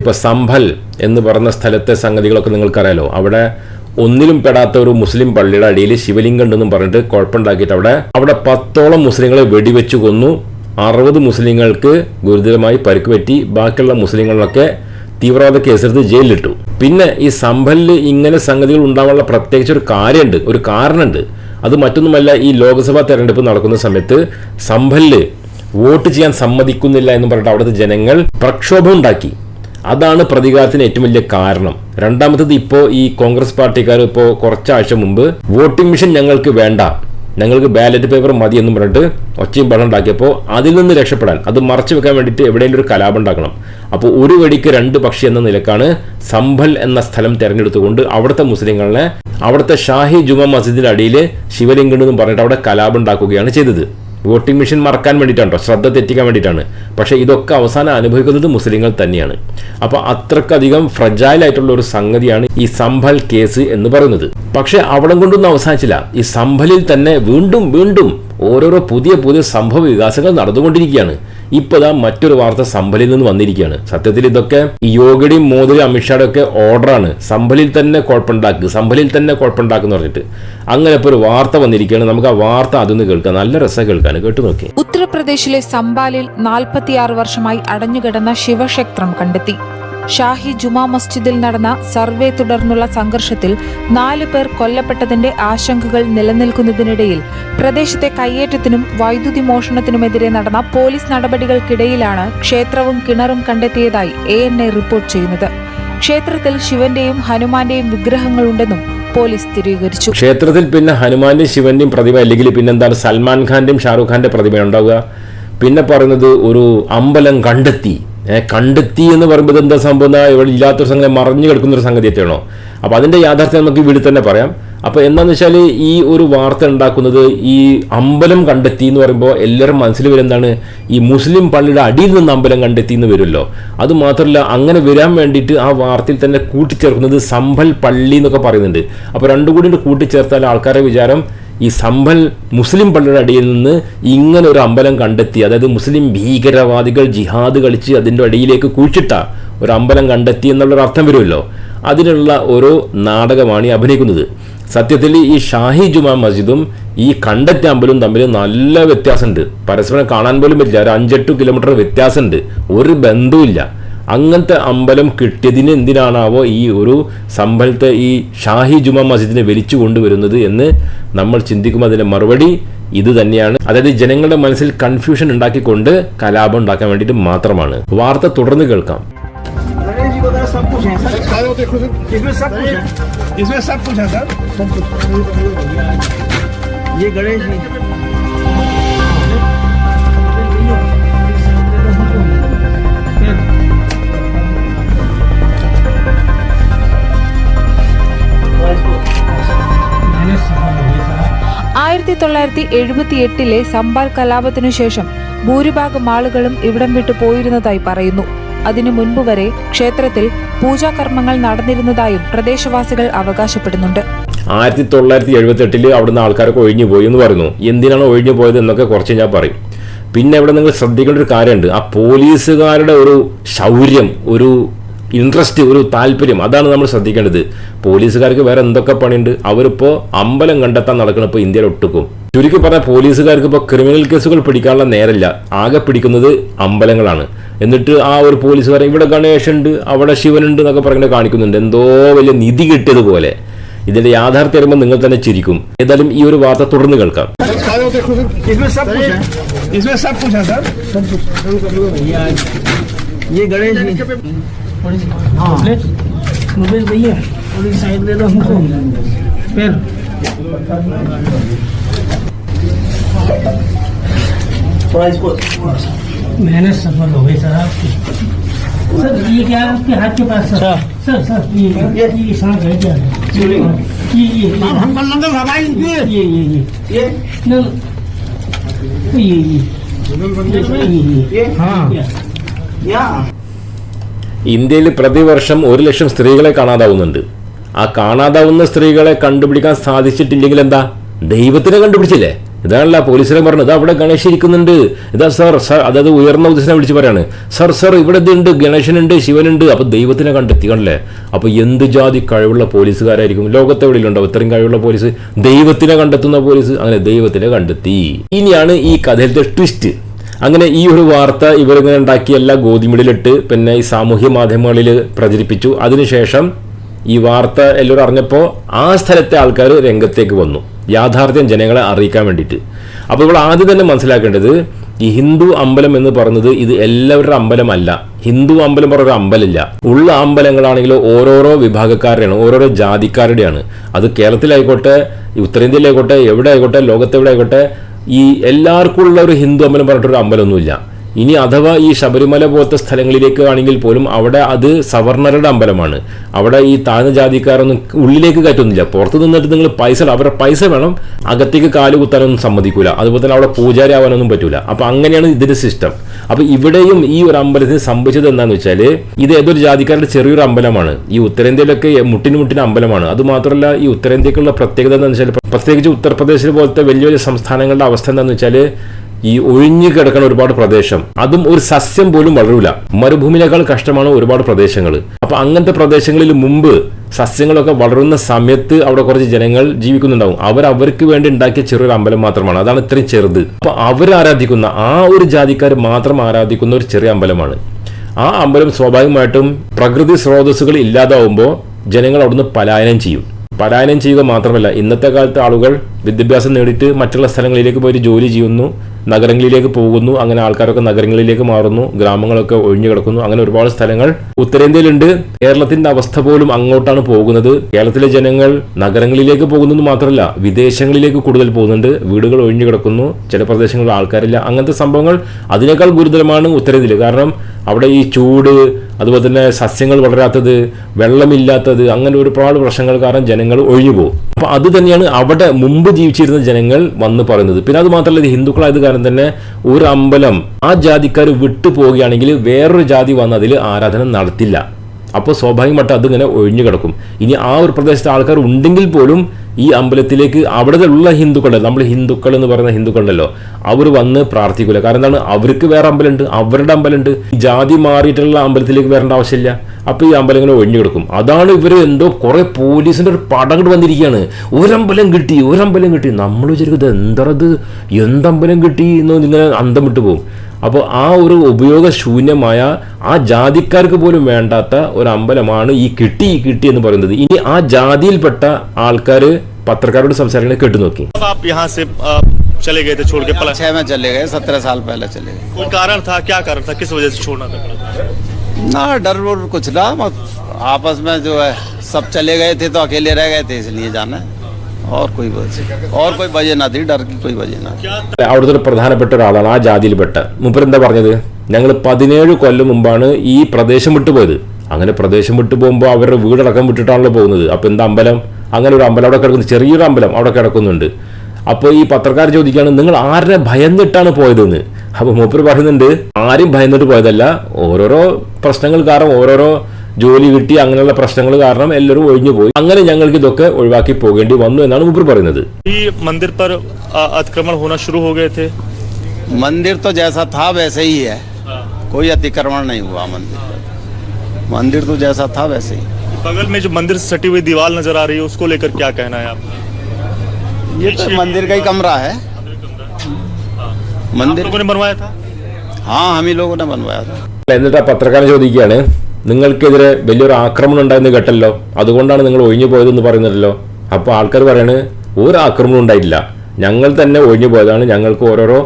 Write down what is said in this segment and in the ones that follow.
ഇപ്പൊ സംഭൽ എന്ന് പറഞ്ഞ സ്ഥലത്തെ സംഗതികളൊക്കെ നിങ്ങൾക്കറിയാലോ. അവിടെ ഒന്നിലും പെടാത്ത ഒരു മുസ്ലിം പള്ളിയുടെ അടിയിൽ ശിവലിംഗം ഉണ്ടെന്നും പറഞ്ഞിട്ട് കുഴപ്പമുണ്ടാക്കിയിട്ട് അവിടെ അവിടെ പത്തോളം മുസ്ലിങ്ങളെ വെടിവെച്ചു കൊന്നു. അറുപത് മുസ്ലിങ്ങൾക്ക് ഗുരുതരമായി പരുക്ക് പറ്റി ബാക്കിയുള്ള മുസ്ലിങ്ങളൊക്കെ തീവ്രവാദ കേസെടുത്ത് ജയിലിലിട്ടു. പിന്നെ ഈ സംഭലിൽ ഇങ്ങനെ സംഗതികൾ ഉണ്ടാവാനുള്ള പ്രത്യേകിച്ച് ഒരു കാര്യമുണ്ട് ഒരു കാരണമുണ്ട് അത് മറ്റൊന്നുമല്ല ഈ ലോക്സഭാ തെരഞ്ഞെടുപ്പ് നടക്കുന്ന സമയത്ത് സംഭലിൽ വോട്ട് ചെയ്യാൻ സമ്മതിക്കുന്നില്ല എന്ന് പറഞ്ഞിട്ട് അവിടുത്തെ ജനങ്ങൾ പ്രക്ഷോഭം ഉണ്ടാക്കി. അതാണ് പ്രതികാരത്തിന് ഏറ്റവും വലിയ കാരണം. രണ്ടാമത്തത് ഇപ്പോൾ ഈ കോൺഗ്രസ് പാർട്ടിക്കാർ ഇപ്പോൾ കുറച്ചാഴ്ച മുമ്പ് വോട്ടിംഗ് മെഷീൻ ഞങ്ങൾക്ക് വേണ്ട. ഞങ്ങൾക്ക് ബാലറ്റ് പേപ്പർ മതി എന്നും പറഞ്ഞിട്ട് ഒച്ചയും ബഹളം ഉണ്ടാക്കിയപ്പോൾ അതിൽ നിന്ന് രക്ഷപ്പെടാൻ അത് മറച്ചു വെക്കാൻ വേണ്ടിയിട്ട് എവിടെയെങ്കിലും ഒരു കലാപം ഉണ്ടാക്കണം. അപ്പോൾ ഒരു വെടിക്ക് രണ്ട് പക്ഷി എന്ന നിലക്കാണ് സംഭൽ എന്ന സ്ഥലം തിരഞ്ഞെടുത്തുകൊണ്ട് അവിടുത്തെ മുസ്ലിങ്ങളെ അവിടുത്തെ ഷാഹി ജുമാ മസ്ജിദിന്റെ അടിയിൽ ശിവലിംഗം എന്നും പറഞ്ഞിട്ട് അവിടെ കലാപം ഉണ്ടാക്കുകയാണ് ചെയ്തത്. വോട്ടിംഗ് മെഷീൻ മറക്കാൻ വേണ്ടിയിട്ടാണ്? ശ്രദ്ധ തെറ്റിക്കാൻ വേണ്ടിയിട്ടാണ്. പക്ഷേ ഇതൊക്കെ അവസാനം അനുഭവിക്കുന്നത് മുസ്ലിങ്ങൾ തന്നെയാണ്. അപ്പോൾ അത്രക്കധികം ഫ്രജൈൽ ആയിട്ടുള്ള ഒരു സംഗതിയാണ് ഈ സംഭൽ കേസ് എന്ന് പറയുന്നത്. പക്ഷേ അവിടെ കൊണ്ടൊന്നും അവസാനിച്ചില്ല. ഈ സംഭലിൽ തന്നെ വീണ്ടും വീണ്ടും ഓരോരോ പുതിയ പുതിയ സംഭവ വികാസങ്ങൾ നടന്നുകൊണ്ടിരിക്കുകയാണ്. ഇപ്പോഴാ മറ്റൊരു വാർത്ത സംഭലിൽ നിന്ന് വന്നിരിക്കുകയാണ്. സത്യത്തിൽ ഇതൊക്കെ ഈ യോഗിയുടെയും മോദിയും അമിത്ഷായുടെ ഒക്കെ ഓർഡറാണ് സംഭലിൽ തന്നെ കുഴപ്പമുണ്ടാക്കുക സംഭലിൽ തന്നെ കുഴപ്പമുണ്ടാക്കുന്ന പറഞ്ഞിട്ട്. അങ്ങനെ ഇപ്പോൾ ഒരു വാർത്ത വന്നിരിക്കുകയാണ്. നമുക്ക് ആ വാർത്ത അതൊന്ന് കേൾക്കാം. നല്ല രസം കേൾക്കാൻ കേട്ടു നോക്കി. ഉത്തർപ്രദേശിലെ സംബാലിൽ നാൽപ്പത്തിയാറ് വർഷമായി അടഞ്ഞുകിടന്ന ശിവക്ഷേത്രം കണ്ടെത്തി. ഷാഹി ജുമാ മസ്ജിദിൽ നടന്ന സർവേ തുടർന്നുള്ള സംഘർഷത്തിൽ നാലു പേർ കൊല്ലപ്പെട്ടതിന്റെ ആശങ്കകൾ നിലനിൽക്കുന്നതിനിടയിൽ പ്രദേശത്തെ കയ്യേറ്റത്തിനും വൈദ്യുതി മോഷണത്തിനുമെതിരെ നടന്ന പോലീസ് നടപടികൾക്കിടയിലാണ് ക്ഷേത്രവും കിണറും കണ്ടെത്തിയതായി എ എൻ ഐ റിപ്പോർട്ട് ചെയ്യുന്നത്. ക്ഷേത്രത്തിൽ ശിവന്റെയും ഹനുമാന്റെയും വിഗ്രഹങ്ങളുണ്ടെന്നും പോലീസ് സ്ഥിരീകരിച്ചു. ക്ഷേത്രത്തിൽ പിന്നെ ഹനുമാന്റെയും ശിവന്റെയും പ്രതിമ അല്ലെങ്കിൽ പിന്നെന്താണ് സൽമാൻ ഖാന്റെയും ഷാറുഖ് ഖാന്റെ പ്രതിമ ഉണ്ടാവുക. പിന്നെ പറയുന്നത് ഒരു അമ്പലം കണ്ടെത്തി. കണ്ടെത്തി എന്ന് പറയുമ്പോൾ എന്താ സംഭവം ഇവിടെ ഇല്ലാത്തൊരു സംഗതി മറഞ്ഞു കിടക്കുന്ന ഒരു സംഗതിയാണോ അപ്പോൾ അതിന്റെ യാഥാർത്ഥ്യം നമുക്ക് ഇവിടെ തന്നെ പറയാം. അപ്പോൾ എന്താണെന്ന് വെച്ചാൽ ഈ ഒരു വാർത്ത ഉണ്ടാക്കുന്നത് ഈ അമ്പലം കണ്ടെത്തി എന്ന് പറയുമ്പോൾ എല്ലാവരും മനസ്സിൽ വരുന്നതാണ് ഈ മുസ്ലിം പള്ളിയുടെ അടിയിൽ നിന്ന് അമ്പലം കണ്ടെത്തി എന്ന് വരുമല്ലോ. അത് മാത്രമല്ല അങ്ങനെ വരാൻ വേണ്ടിയിട്ട് ആ വാർത്തയിൽ തന്നെ കൂട്ടിച്ചേർക്കുന്നത് സംഭൽ പള്ളി എന്നൊക്കെ പറയുന്നുണ്ട്. അപ്പോൾ രണ്ടും കൂടി കൂട്ടിച്ചേർത്താൽ ആൾക്കാരുടെ വിചാരം ഈ സമ്പൽ മുസ്ലിം പള്ളിയുടെ അടിയിൽ നിന്ന് ഇങ്ങനെ ഒരു അമ്പലം കണ്ടെത്തി അതായത് മുസ്ലിം ഭീകരവാദികൾ ജിഹാദ് കളിച്ച് അതിന്റെ അടിയിലേക്ക് കുഴിച്ചിട്ട ഒരു അമ്പലം കണ്ടെത്തി എന്നുള്ളൊരു അർത്ഥം വരുമല്ലോ. അതിനുള്ള ഒരു നാടകമാണ് ഈ അഭിനയിക്കുന്നത്. സത്യത്തിൽ ഈ ഷാഹി ജുമാ മസ്ജിദും ഈ കണ്ടെത്തിയ അമ്പലവും തമ്മിൽ നല്ല വ്യത്യാസമുണ്ട്. പരസ്പരം കാണാൻ പോലും പറ്റില്ല. ഒരു അഞ്ചെട്ട് കിലോമീറ്റർ വ്യത്യാസമുണ്ട്. ഒരു ബന്ധവുമില്ല. അങ്ങനത്തെ അമ്പലം കിട്ടിയതിന് എന്തിനാണാവോ ഈ ഒരു സംഭലത്തെ ഈ ഷാഹി ജുമാ മസ്ജിദിനെ വലിച്ചു കൊണ്ടുവരുന്നത് എന്ന് നമ്മൾ ചിന്തിക്കുമ്പോൾ അതിന്റെ മറുപടി ഇത് തന്നെയാണ് അതായത് ജനങ്ങളുടെ മനസ്സിൽ കൺഫ്യൂഷൻ ഉണ്ടാക്കിക്കൊണ്ട് കലാപം ഉണ്ടാക്കാൻ വേണ്ടിയിട്ട് മാത്രമാണ് വാർത്ത തുടർന്ന് കേൾക്കാം गणेश जी वगैरह തൊള്ളായിരത്തി എഴുപത്തി എട്ടിലെ സമ്പാൽ കലാപത്തിനു ശേഷം ഭൂരിഭാഗം ആളുകളും ഇവിടം വിട്ടു പോയിരുന്നതായി പറയുന്നു. അതിനു മുൻപ് വരെ ക്ഷേത്രത്തിൽ പൂജാകർമ്മങ്ങൾ നടന്നിരുന്നതായും പ്രദേശവാസികൾ അവകാശപ്പെടുന്നുണ്ട്. ആയിരത്തി തൊള്ളായിരത്തി എഴുപത്തി എട്ടിൽ അവിടുന്ന് ആൾക്കാരൊക്കെ ഒഴിഞ്ഞു പോയി എന്ന് പറയുന്നു. എന്തിനാണ് ഒഴിഞ്ഞു പോയത് എന്നൊക്കെ കുറച്ച് ഞാൻ പറയും. പിന്നെ ഇവിടെ നിങ്ങൾ ശ്രദ്ധിക്കേണ്ട ഒരു കാര്യമുണ്ട്. ആ പോലീസുകാരുടെ ഒരു ശൗര്യം ഒരു ഇൻട്രസ്റ്റ് ഒരു താല്പര്യം അതാണ് നമ്മൾ ശ്രദ്ധിക്കേണ്ടത് പോലീസുകാർക്ക് വേറെ എന്തൊക്കെ പണിയുണ്ട് അവരിപ്പോൾ അമ്പലം കണ്ടെത്താൻ നടക്കണം ഇപ്പോൾ ഇന്ത്യയിൽ ഒട്ടുക്കും ചുരുക്കി പറഞ്ഞാൽ പോലീസുകാർക്ക് ഇപ്പോൾ ക്രിമിനൽ കേസുകൾ പിടിക്കാനുള്ള നേരമില്ല ആകെ പിടിക്കുന്നത് അമ്പലങ്ങളാണ് എന്നിട്ട് ആ ഒരു പോലീസുകാരൻ ഇവിടെ ഗണേശ് ഉണ്ട് അവിടെ ശിവനുണ്ട് എന്നൊക്കെ പറഞ്ഞ് കാണിക്കുന്നുണ്ട് എന്തോ വലിയ നിധി കിട്ടിയതുപോലെ ഇതിന്റെ യാഥാർത്ഥ്യം വരുമ്പോൾ നിങ്ങൾ തന്നെ ചിരിക്കും ഏതായാലും ഈ ഒരു വാർത്ത തുടർന്ന് കേൾക്കാം सारे देखो सर इसमें सब कुछ है इसमें सब कुछ है सर ये गणेश हाँ भैया थोड़ी साइड दे दो हमको। फिर। थोड़ा इसको मेहनत सफल हो गई सर आपकी। सर ये क्या है आपके हाथ के पास सर? सर सर ये ये ये सांस है क्या। ये ये ये हम लंदन हवाई ये ये ये ये। न, ये ये ये। ये ये हाँ। ये। यहाँ ഇന്ത്യയിൽ പ്രതിവർഷം ഒരു ലക്ഷം സ്ത്രീകളെ കാണാതാവുന്നുണ്ട്. ആ കാണാതാവുന്ന സ്ത്രീകളെ കണ്ടുപിടിക്കാൻ സാധിച്ചിട്ടില്ലെങ്കിൽ എന്താ? ദൈവത്തിനെ കണ്ടുപിടിച്ചില്ലേ? ഇതാണല്ല പോലീസിനെ പറഞ്ഞു ഇതാ അവിടെ ഗണേശൻ ഇരിക്കുന്നുണ്ട്. ഇതാ സാർ സർ അതായത് ഉയർന്ന ഉദ്ദേശനെ വിളിച്ച് പറയാണ്. സർ സർ ഇവിടെ ഇതുണ്ട് ഗണേശനുണ്ട് ശിവനുണ്ട്. അപ്പൊ ദൈവത്തിനെ കണ്ടെത്തി കണ്ടല്ലേ? അപ്പൊ എന്ത് ജാതി കഴിവുള്ള പോലീസുകാരായിരിക്കും? ലോകത്തെ എവിടെയുണ്ടാവും ഇത്രയും കഴിവുള്ള പോലീസ് ദൈവത്തിനെ കണ്ടെത്തുന്ന പോലീസ്. അങ്ങനെ ദൈവത്തിനെ കണ്ടെത്തി. ഇനിയാണ് ഈ കഥയിലത്തെ ട്വിസ്റ്റ് അങ്ങനെ ഈ ഒരു വാർത്ത ഇവരിങ്ങനെ ഉണ്ടാക്കി എല്ലാ ഗോതിമിടിലിട്ട് പിന്നെ ഈ സാമൂഹ്യ മാധ്യമങ്ങളിൽ പ്രചരിപ്പിച്ചു. അതിനുശേഷം ഈ വാർത്ത എല്ലാവരും അറിഞ്ഞപ്പോൾ ആ സ്ഥലത്തെ ആൾക്കാർ രംഗത്തേക്ക് വന്നു. യാഥാർത്ഥ്യം ജനങ്ങളെ അറിയിക്കാൻ വേണ്ടിയിട്ട്. അപ്പോൾ ഇവിടെ ആദ്യം തന്നെ മനസ്സിലാക്കേണ്ടത് ഈ ഹിന്ദു അമ്പലം എന്ന് പറയുന്നത് ഇത് എല്ലാവരുടെ അമ്പലമല്ല. ഹിന്ദു അമ്പലം പറഞ്ഞൊരു അമ്പലമില്ല. ഉള്ള അമ്പലങ്ങളാണെങ്കിലും ഓരോരോ വിഭാഗക്കാരുടെയാണ് ഓരോരോ ജാതിക്കാരുടെയാണ്. അത് കേരളത്തിലായിക്കോട്ടെ ഉത്തരേന്ത്യയിലായിക്കോട്ടെ എവിടെ ആയിക്കോട്ടെ ലോകത്തെവിടെ ആയിക്കോട്ടെ ഈ എല്ലാവർക്കും ഉള്ള ഒരു ഹിന്ദു അമ്പലം പറഞ്ഞിട്ടൊരു അമ്പലമൊന്നുമില്ല. ഇനി അഥവാ ഈ ശബരിമല പോലത്തെ സ്ഥലങ്ങളിലേക്ക് ആണെങ്കിൽ പോലും അവിടെ അത് സവർണരുടെ അമ്പലമാണ്. അവിടെ ഈ താഴ്ന്ന ജാതിക്കാരൊന്നും ഉള്ളിലേക്ക് കയറ്റുന്നില്ല പുറത്ത് നിന്നിട്ട് നിങ്ങൾ പൈസ അവരുടെ പൈസ വേണം. അകത്തേക്ക് കാൽ കുത്താനൊന്നും സമ്മതിക്കൂല. അതുപോലെ തന്നെ അവിടെ പൂജാരി ആവാനൊന്നും പറ്റൂല. അപ്പൊ അങ്ങനെയാണ് ഇതിന്റെ സിസ്റ്റം അപ്പൊ ഇവിടെയും ഈ ഒരു അമ്പലത്തിന് സംഭവിച്ചത് എന്താണെന്ന് വെച്ചാൽ ഇത് ഏതൊരു ജാതിക്കാരുടെ ചെറിയൊരു അമ്പലമാണ്. ഈ ഉത്തരേന്ത്യയിലൊക്കെ മുട്ടിന് മുട്ടിന് അമ്പലമാണ്. അത് മാത്രമല്ല ഈ ഉത്തരേന്ത്യക്കുള്ള പ്രത്യേകത എന്താണെന്ന് വെച്ചാൽ പ്രത്യേകിച്ച് ഉത്തർപ്രദേശിൽ പോലത്തെ വലിയ വലിയ സംസ്ഥാനങ്ങളുടെ അവസ്ഥ എന്താണെന്ന് വെച്ചാൽ ഈ ഒഴിഞ്ഞു കിടക്കുന്ന ഒരുപാട് പ്രദേശം. അതും ഒരു സസ്യം പോലും വളരൂല. മരുഭൂമിനേക്കാൾ കഷ്ടമാണ് ഒരുപാട് പ്രദേശങ്ങൾ അപ്പൊ അങ്ങനത്തെ പ്രദേശങ്ങളിൽ മുമ്പ് സസ്യങ്ങളൊക്കെ വളരുന്ന സമയത്ത് അവിടെ കുറച്ച് ജനങ്ങൾ ജീവിക്കുന്നുണ്ടാവും. അവർ അവർക്ക് വേണ്ടി ഉണ്ടാക്കിയ ചെറിയൊരു അമ്പലം മാത്രമാണ്. അതാണ് ഇത്രയും ചെറുത്. അപ്പൊ അവർ ആരാധിക്കുന്ന ആ ഒരു ജാതിക്കാർ മാത്രം ആരാധിക്കുന്ന ഒരു ചെറിയ അമ്പലമാണ്. ആ അമ്പലം സ്വാഭാവികമായിട്ടും പ്രകൃതി സ്രോതസ്സുകൾ ഇല്ലാതാവുമ്പോൾ ജനങ്ങൾ അവിടുന്ന് പലായനം ചെയ്യും. പലായനം ചെയ്യുക മാത്രമല്ല ഇന്നത്തെ കാലത്ത് ആളുകൾ വിദ്യാഭ്യാസം നേടിയിട്ട് മറ്റുള്ള സ്ഥലങ്ങളിലേക്ക് പോയിട്ട് ജോലി ചെയ്യുന്നു നഗരങ്ങളിലേക്ക് പോകുന്നു അങ്ങനെ ആൾക്കാരൊക്കെ നഗരങ്ങളിലേക്ക് മാറുന്നു ഗ്രാമങ്ങളൊക്കെ ഒഴിഞ്ഞു കിടക്കുന്നു. അങ്ങനെ ഒരുപാട് സ്ഥലങ്ങൾ ഉത്തരേന്ത്യയിലുണ്ട്. കേരളത്തിന്റെ അവസ്ഥ പോലും അങ്ങോട്ടാണ് പോകുന്നത്. കേരളത്തിലെ ജനങ്ങൾ നഗരങ്ങളിലേക്ക് പോകുന്നത് മാത്രമല്ല വിദേശങ്ങളിലേക്ക് കൂടുതൽ പോകുന്നുണ്ട്. വീടുകൾ ഒഴിഞ്ഞു കിടക്കുന്നു. ചില പ്രദേശങ്ങളിൽ ആൾക്കാരില്ല. അങ്ങനത്തെ സംഭവങ്ങൾ അതിനേക്കാൾ ഗുരുതരമാണ് ഉത്തരേന്ത്യയിൽ. കാരണം അവിടെ ഈ ചൂട് അതുപോലെ തന്നെ സസ്യങ്ങൾ വളരാത്തത് വെള്ളമില്ലാത്തത് അങ്ങനെ ഒരുപാട് പ്രശ്നങ്ങൾ കാരണം ജനങ്ങൾ ഒഴിഞ്ഞു പോകും. അപ്പൊ അത് തന്നെയാണ് അവിടെ മുമ്പ് ജീവിച്ചിരുന്ന ജനങ്ങൾ വന്ന് പറയുന്നത്. പിന്നെ അത് മാത്രമല്ല ഹിന്ദുക്കളായത് കാരണം തന്നെ ഒരു അമ്പലം ആ ജാതിക്കാർ വിട്ടു പോവുകയാണെങ്കിൽ വേറൊരു ജാതി വന്ന് അതിൽ ആരാധന നടത്തില്ല. അപ്പോൾ സ്വാഭാവികമായിട്ട് അതിങ്ങനെ ഒഴിഞ്ഞു കിടക്കും. ഇനി ആ ഒരു പ്രദേശത്തെ ആൾക്കാർ ഉണ്ടെങ്കിൽ പോലും ഈ അമ്പലത്തിലേക്ക് അവിടെ ഉള്ള ഹിന്ദുക്കൾ നമ്മൾ ഹിന്ദുക്കൾ എന്ന് പറയുന്ന ഹിന്ദുക്കളുണ്ടല്ലോ അവർ വന്ന് പ്രാർത്ഥിക്കില്ല കാരണം എന്താണ്? അവർക്ക് വേറെ അമ്പലമുണ്ട് അവരുടെ അമ്പലമുണ്ട്. ജാതി മാറിയിട്ടുള്ള അമ്പലത്തിലേക്ക് വരേണ്ട ആവശ്യമില്ല. അപ്പോൾ ഈ അമ്പലം ഇങ്ങനെ ഒഴിഞ്ഞു കിടക്കും അതാണ് ഇവർ എന്തോ കുറേ പോലീസിന്റെ ഒരു പടം കൊണ്ട് വന്നിരിക്കുകയാണ് ഒരമ്പലം കിട്ടി ഒരമ്പലം കിട്ടി നമ്മൾ വിചാരിക്കുന്നത് എന്തറത് എന്തമ്പലം കിട്ടി എന്ന് ഇങ്ങനെ അന്തം വിട്ടു പോകും അപ്പോൾ ആ ഒരു ഉപയോഗശൂന്യമായ ആ ജാതിക്കാർക്ക് പോലും വേണ്ടാത്ത ഒരു അമ്പലമാണ് ഈ കിട്ടി ഈ കിട്ടി എന്ന് പറയുന്നത് ഇനി ആ ജാതിയിൽപ്പെട്ട ആൾക്കാർ പത്രക്കാരോട് സംസാരിക്കുന്നത് കേട്ടു നോക്കി अब आप यहाँ से अ, चले गए थे छोड़ के पला छः में चले गए सत्रह साल पहले चले गए कोई कारण था क्या कारण था किस वजह से छोड़ना था ना डर वुर कुछ ना बस आपस में जो है सब चले गए थे तो अकेले रह गए थे इसलिए जाना है और कोई वजह और कोई वजह ना थी डर की कोई वजह ना थी അവിടുത്തെ ഒരു പ്രധാനപ്പെട്ട ഒരാളാണ് ആ ജാതിയിൽപ്പെട്ട മൂപ്പർ എന്താ പറഞ്ഞത് ഞങ്ങൾ പതിനേഴ് കൊല്ലം മുമ്പാണ് ഈ പ്രദേശം വിട്ടു പോയത് അങ്ങനെ പ്രദേശം വിട്ടു പോകുമ്പോൾ അവരുടെ വീടടക്കം വിട്ടിട്ടാണല്ലോ പോകുന്നത് അപ്പൊ എന്താ അമ്പലം അങ്ങനെ ഒരു അമ്പലം അവിടെ കിടക്കുന്നു ചെറിയൊരു അമ്പലം അവിടെ കിടക്കുന്നുണ്ട് അപ്പോൾ ഈ പത്രക്കാർ ചോദിക്കുകയാണ് നിങ്ങൾ ആരെ ഭയന്നിട്ടാണ് പോയതെന്ന് അപ്പോൾ മൂപ്പർ പറയുന്നുണ്ട് ആരും ഭയന്നിട്ട് പോയതല്ല ഓരോരോ പ്രശ്നങ്ങൾ കാരണം ഓരോരോ ജോലി കിട്ടി അങ്ങനെയുള്ള പ്രശ്നങ്ങൾ കാരണം എല്ലാവരും ഒഴിഞ്ഞു പോയി അങ്ങനെ ഞങ്ങൾക്ക് ഇതൊക്കെ ഒഴിവാക്കി പോകേണ്ടി വന്നു എന്നാണ് മൂപ്പർ പറയുന്നത് ही मंदिर पर अ, अतिक्रमण होना शुरू हो गए थे मंदिर तो जैसा था वैसे ही है कोई अतिक्रमण नहीं हुआ मंदिर पर मंदिर तो जैसा था वैसे ही बगल में जो मंदिर से सटी हुई दीवार नजर आ रही है उसको लेकर क्या कहना है आपका ये तो मंदिर का ही कमरा है आप मंदिर लोगों ने बनवाया था हाँ हम ही लोगों ने बनवाया था എന്നിട്ട് ആ പത്രക്കാരൻ ചോദിക്കുകയാണ് നിങ്ങൾക്കെതിരെ വലിയൊരു ആക്രമണം ഉണ്ടായെന്ന് കേട്ടല്ലോ അതുകൊണ്ടാണ് നിങ്ങൾ ഒഴിഞ്ഞു പോയതെന്ന് പറയുന്നുണ്ടല്ലോ അപ്പോൾ ആൾക്കാർ പറയാണ് ഒരു ആക്രമണം ഉണ്ടായിട്ടില്ല ഞങ്ങൾ തന്നെ ഒഴിഞ്ഞു പോയതാണ് ഞങ്ങൾക്ക് ഓരോരോ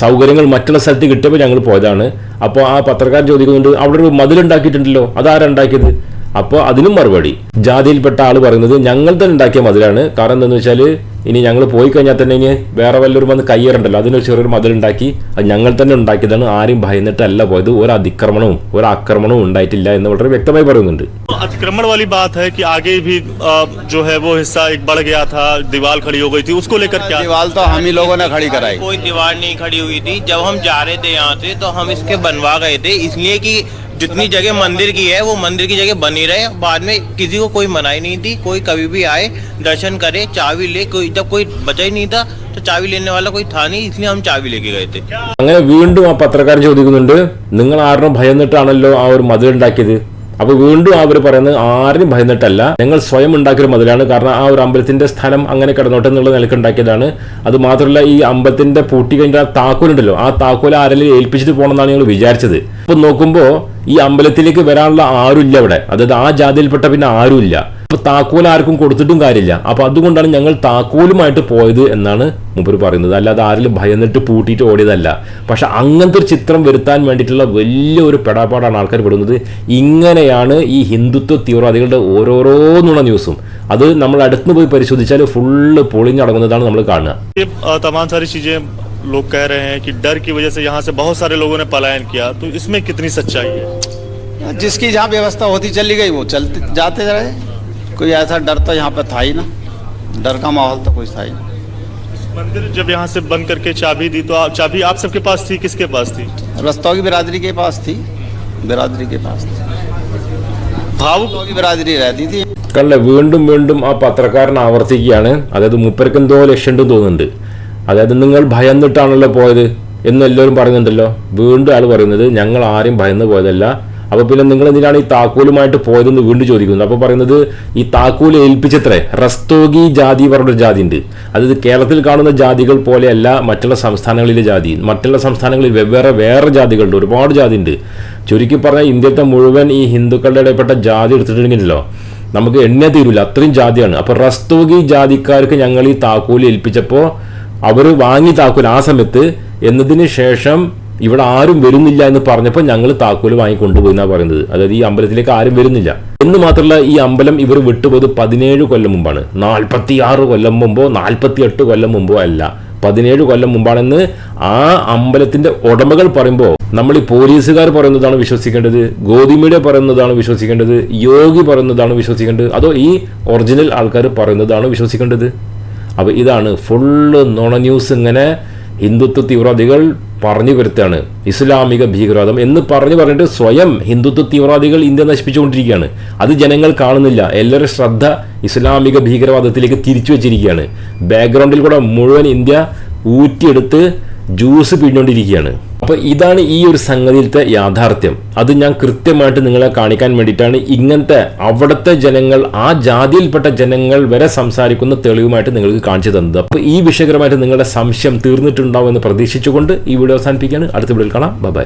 സൗകര്യങ്ങൾ മറ്റുള്ള സ്ഥലത്ത് കിട്ടിയപ്പോൾ ഞങ്ങൾ പോയതാണ് അപ്പോൾ ആ പത്രക്കാരൻ ചോദിക്കുന്നുണ്ട് അവിടെ ഒരു മതിലുണ്ടാക്കിയിട്ടുണ്ടല്ലോ അതാരാ ഉണ്ടാക്കിയത് അപ്പോൾ അതിനും മറുപടി ജാതിയിൽപ്പെട്ട ആൾ പറയുന്നത് ഞങ്ങൾ തന്നെ ഉണ്ടാക്കിയ മതിലാണ് കാരണം എന്താണെന്ന് വെച്ചാൽ ഇനി ഞങ്ങൾ പോയി കഴിഞ്ഞാൽ തന്നെ ഇനി വേറെ വല്ലവരും വന്ന് കയ്യേറണ്ടല്ലോ അതിനൊരു ചെറിയൊരു മതിലുണ്ടാക്കി അത് ഞങ്ങൾ തന്നെ ഉണ്ടാക്കിയതാണ് ആരും ഭയന്നിട്ടല്ല പോയത് ഒരു അതിക്രമണവും ഒരു ആക്രമണവും ഉണ്ടായിട്ടില്ല എന്ന് വളരെ വ്യക്തമായി പറയുന്നുണ്ട് तो अतिक्रमण वाली बात है कि आगे भी अ, जो है वो हिस्सा एक बढ़ गया था दीवार खड़ी हो गई थी उसको लेकर क्या दीवार तो हम ही लोगों ने खड़ी कराई कोई दीवार नहीं खड़ी हुई थी जब हम जा रहे थे यहाँ से तो हम इसके बनवा गए थे इसलिए कि जितनी जगह मंदिर की है वो मंदिर की जगह बनी रहे बाद में किसी को कोई मनाही नहीं थी कोई कभी भी आए दर्शन करे चाबी ले कोई जब कोई बचा ही नहीं था तो चाबी लेने वाला कोई था नहीं इसलिए हम चाबी लेके गए थे അങ്ങനെ വീണ്ടും ആ പത്രക്കാരൻ ചോദിക്കുന്നുണ്ട് നിങ്ങൾ ആരും ഭയന്നിട്ടാണല്ലോ ആ ഒരു മതിൽ ഉണ്ടാക്കിയത് അപ്പൊ വീണ്ടും അവർ പറയുന്നത് ആരും ഭയന്നിട്ടല്ല. ഞങ്ങൾ സ്വയം ഉണ്ടാക്കിയൊരു മതിലാണ്. കാരണം ആ ഒരു അമ്പലത്തിന്റെ സ്ഥലം അങ്ങനെ കിടന്നോട്ടെ എന്നുള്ള നിലയ്ക്ക് ഉണ്ടാക്കിയതാണ്. അത് മാത്രമല്ല ഈ അമ്പലത്തിന്റെ പൂട്ടി കഴിഞ്ഞാൽ താക്കോലുണ്ടല്ലോ ആ താക്കോൽ ആരെങ്കിലും ഏൽപ്പിച്ചിട്ട് പോകണമെന്നാണ് ഞങ്ങൾ വിചാരിച്ചത്. അപ്പൊ നോക്കുമ്പോ ഈ അമ്പലത്തിലേക്ക് വരാനുള്ള ആരുമില്ല അവിടെ അതായത് ആ ജാതിയിൽപ്പെട്ട പിന്നെ ആരുമില്ല. അപ്പൊ താക്കോൽ ആർക്കും കൊടുത്തിട്ടും കാര്യമില്ല അപ്പൊ അതുകൊണ്ടാണ് ഞങ്ങൾ താക്കോലുമായിട്ട് പോയത് എന്നാണ് മൂപ്പർ പറയുന്നത് അല്ലാതെ ആരിലും ഭയന്നിട്ട് പൂട്ടിയിട്ട് ഓടിയതല്ല പക്ഷെ അങ്ങനത്തെ ഒരു ചിത്രം വരുത്താൻ വേണ്ടിയിട്ടുള്ള വലിയൊരു പെടാപ്പാടാണ് ആൾക്കാർ പെടുന്നത് ഇങ്ങനെയാണ് ഈ ഹിന്ദുത്വ തീവ്രവാദികളുടെ ഓരോരോ നുണ ന്യൂസും അത് നമ്മൾ അടുത്തുനിന്ന് പോയി പരിശോധിച്ചാൽ ഫുള്ള് പൊളിഞ്ഞടങ്ങുന്നതാണ് നമ്മൾ കാണുക ये अ, तमाम सारी चीजें लोग कह रहे हैं कि डर की वजह से यहाँ से बहुत सारे लोगों ने पलायन किया तो इसमें कितनी सच्चाई है जिसकी जहाँ व्यवस्था होती चली गई वो चलते जाते रहे कोई ऐसा डर तो यहाँ पे था ही ना डर का माहौल तो कुछ था ही नहीं मंदिर जब यहाँ से बंद करके चाबी दी तो आप चाबी आप सबके पास थी किसके पास थी रस्तों की बिरादरी के पास थी बिरादरी के पास थी भावुक रस्तों की बिरादरी रहती थी കണ്ടേ വീണ്ടും വീണ്ടും ആ പത്രക്കാരൻ ആവർത്തിക്കുകയാണ് അതായത് മൂപ്പർക്ക് എന്തോ ലക്ഷ്യമുണ്ടെന്ന് തോന്നുന്നുണ്ട് അതായത് നിങ്ങൾ ഭയന്നിട്ടാണല്ലോ പോയത് എന്ന് എല്ലാവരും പറയുന്നുണ്ടല്ലോ വീണ്ടും ആൾ പറയുന്നത് ഞങ്ങൾ ആരും ഭയന്ന് പോയതല്ല അപ്പൊ പിന്നെ നിങ്ങൾ എന്തിനാണ് ഈ താക്കോലുമായിട്ട് പോയതെന്ന് വീണ്ടും ചോദിക്കുന്നത് അപ്പോൾ പറയുന്നത് ഈ താക്കോൽ ഏൽപ്പിച്ചത്രേ? റസ്തോഗി ജാതി പറഞ്ഞൊരു ജാതി ഉണ്ട് അതായത് കേരളത്തിൽ കാണുന്ന ജാതികൾ പോലെയല്ല മറ്റുള്ള സംസ്ഥാനങ്ങളിലെ ജാതി. മറ്റുള്ള സംസ്ഥാനങ്ങളിൽ വെവ്വേറെ വേറെ ജാതികളുണ്ട്. ഒരുപാട് ജാതി ഉണ്ട് ചുരുക്കി പറഞ്ഞാൽ ഇന്ത്യത്തെ മുഴുവൻ ഈ ഹിന്ദുക്കളുടെ ഇടയിൽപ്പെട്ട ജാതി എടുത്തിട്ടുണ്ടെങ്കിലോ നമുക്ക് എണ്ണ തീരൂല. അത്രയും ജാതിയാണ്. അപ്പോൾ റസ്തോഗി ജാതിക്കാർക്ക് ഞങ്ങൾ ഈ താക്കോൽ ഏൽപ്പിച്ചപ്പോ അവർ വാങ്ങി താക്കോൽ ആ സമയത്ത് എന്നതിന് ശേഷം ഇവിടെ ആരും വരുന്നില്ല എന്ന് പറഞ്ഞപ്പോൾ ഞങ്ങൾ താക്കോൽ വാങ്ങി എന്നാണ് എന്നാ പറയുന്നത്. അതായത് ഈ അമ്പലത്തിലേക്ക് ആരും വരുന്നില്ല. എന്ന് മാത്രമല്ല ഈ അമ്പലം ഇവർ വിട്ടുപോയത് പതിനേഴ് കൊല്ലം മുമ്പാണ്. നാൽപ്പത്തി ആറ് കൊല്ലം മുമ്പോ നാൽപ്പത്തി എട്ട് കൊല്ലം മുമ്പോ അല്ല. പതിനേഴ് കൊല്ലം മുമ്പാണെന്ന് ആ അമ്പലത്തിന്റെ ഉടമകൾ പറയുമ്പോൾ നമ്മൾ ഈ പോലീസുകാർ പറയുന്നതാണ് വിശ്വസിക്കേണ്ടത് ഗോതിമീഡിയ പറയുന്നതാണ് വിശ്വസിക്കേണ്ടത് യോഗി പറയുന്നതാണ് വിശ്വസിക്കേണ്ടത് അതോ ഈ ഒറിജിനൽ ആൾക്കാർ പറയുന്നതാണ് വിശ്വസിക്കേണ്ടത്? അപ്പോൾ ഇതാണ് ഫുള്ള് നുണ ന്യൂസ് ഇങ്ങനെ ഹിന്ദുത്വ തീവ്രവാദികൾ പറഞ്ഞു വരുത്താണ്. ഇസ്ലാമിക ഭീകരവാദം എന്ന് പറഞ്ഞു പറഞ്ഞിട്ട് സ്വയം ഹിന്ദുത്വ തീവ്രവാദികൾ ഇന്ത്യ നശിപ്പിച്ചുകൊണ്ടിരിക്കുകയാണ്. അത് ജനങ്ങൾ കാണുന്നില്ല. എല്ലാവരും ശ്രദ്ധ ഇസ്ലാമിക ഭീകരവാദത്തിലേക്ക് തിരിച്ചു വെച്ചിരിക്കുകയാണ്. ബാക്ക്ഗ്രൗണ്ടിൽ കൂടെ മുഴുവൻ ഇന്ത്യ ഊറ്റിയെടുത്ത് ജ്യൂസ് പിഴിഞ്ഞുകൊണ്ടിരിക്കുകയാണ്. അപ്പോൾ ഇതാണ് ഈ ഒരു സംഗതിയിലത്തെ യാഥാർത്ഥ്യം. അത് ഞാൻ കൃത്യമായിട്ട് നിങ്ങളെ കാണിക്കാൻ വേണ്ടിയിട്ടാണ് ഇങ്ങനത്തെ അവിടുത്തെ ജനങ്ങൾ ആ ജാതിയിൽപ്പെട്ട ജനങ്ങൾ വരെ സംസാരിക്കുന്ന തെളിവുമായിട്ട് നിങ്ങൾക്ക് കാണിച്ചു തന്നത്. അപ്പോൾ ഈ വിഷയകരമായിട്ട് നിങ്ങളുടെ സംശയം തീർന്നിട്ടുണ്ടാവും എന്ന് പ്രതീക്ഷിച്ചുകൊണ്ട് ഈ വീഡിയോ അവസാനിപ്പിക്കുകയാണ്. അടുത്ത വീഡിയോയിൽ കാണാം. ബൈ